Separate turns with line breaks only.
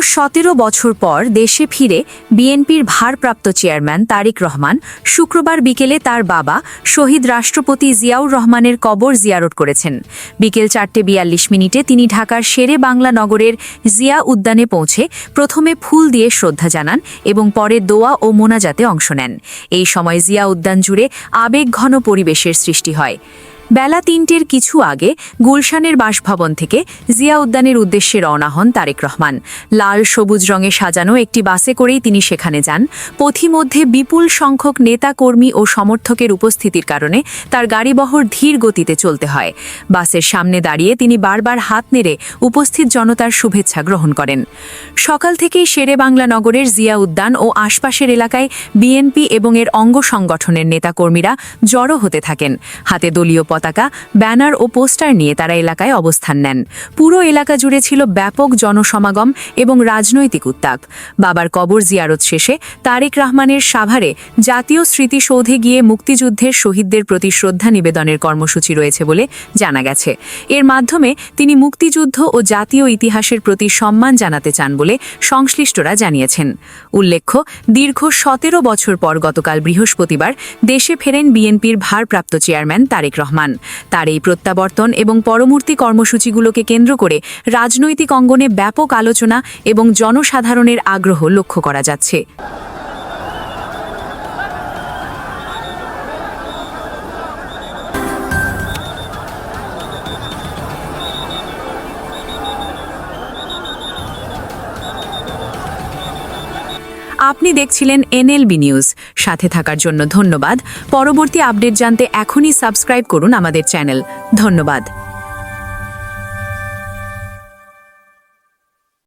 সতেরো বছর পর দেশে ফিরে বিএনপির ভারপ্রাপ্ত চেয়ারম্যান তারিক রহমান শুক্রবার বিকেলে তার বাবা শহীদ রাষ্ট্রপতি জিয়াউর রহমানের কবর জিয়ারত করেছেন। বিকেল চারটে বিয়াল্লিশ মিনিটে তিনি ঢাকার শেরে বাংলা নগরের জিয়া উদ্যানে পৌঁছে প্রথমে ফুল দিয়ে শ্রদ্ধা জানান এবং পরে দোয়া ও মোনাজাতে অংশ নেন। এই সময় জিয়া উদ্যান জুড়ে আবেগঘন পরিবেশের সৃষ্টি হয়। বেলা তিনটের কিছু আগে গুলশানের বাসভবন থেকে জিয়া উদ্যানের উদ্দেশ্যে রওনা হন তারেক রহমান। লাল সবুজ রঙে সাজানো একটি বাসে করেই তিনি সেখানে যান। পথিমধ্যে বিপুল সংখ্যক নেতা কর্মী ও সমর্থকের উপস্থিতির কারণে তার গাড়িবহর ধীর গতিতে চলতে হয়। বাসের সামনে দাঁড়িয়ে তিনি বারবার হাত নেড়ে উপস্থিত জনতার শুভেচ্ছা গ্রহণ করেন। সকাল থেকেই শেরে বাংলা নগরের জিয়া উদ্যান ও আশপাশের এলাকায় বিএনপি এবং এর অঙ্গ সংগঠনের নেতাকর্মীরা জড়ো হতে থাকেন। হাতে দলীয় পতাকা, ব্যানার ও পোস্টার নিয়ে তারা এলাকায় অবস্থান নেন। পুরো এলাকা জুড়ে ছিল ব্যাপক জনসমাগম এবং রাজনৈতিক উত্তাপ। বাবার কবর জিয়ারত শেষে তারেক রহমানের সাভারে জাতীয় স্মৃতিসৌধে গিয়ে মুক্তিযুদ্ধের শহীদদের প্রতি শ্রদ্ধা নিবেদনের কর্মসূচি রয়েছে বলে জানা গেছে। এর মাধ্যমে তিনি মুক্তিযুদ্ধ ও জাতীয় ইতিহাসের প্রতি সম্মান জানাতে চান বলে সংশ্লিষ্টরা জানিয়েছেন। উল্লেখ্য, দীর্ঘ সতেরো বছর পর গতকাল বৃহস্পতিবার দেশে ফেরেন বিএনপির ভারপ্রাপ্ত চেয়ারম্যান তারেক রহমান। তার এই প্রত্যাবর্তন এবং পরবর্তী কর্মসূচিগুলোকে কেন্দ্র করে রাজনৈতিক অঙ্গনে ব্যাপক আলোচনা এবং জনসাধারণের আগ্রহ লক্ষ্য করা যাচ্ছে। আপনি দেখছিলেন এনএলবি নিউজ। সাথে থাকার জন্য ধন্যবাদ। পরবর্তী আপডেট জানতে এখনই সাবস্ক্রাইব করুন আমাদের চ্যানেল। ধন্যবাদ।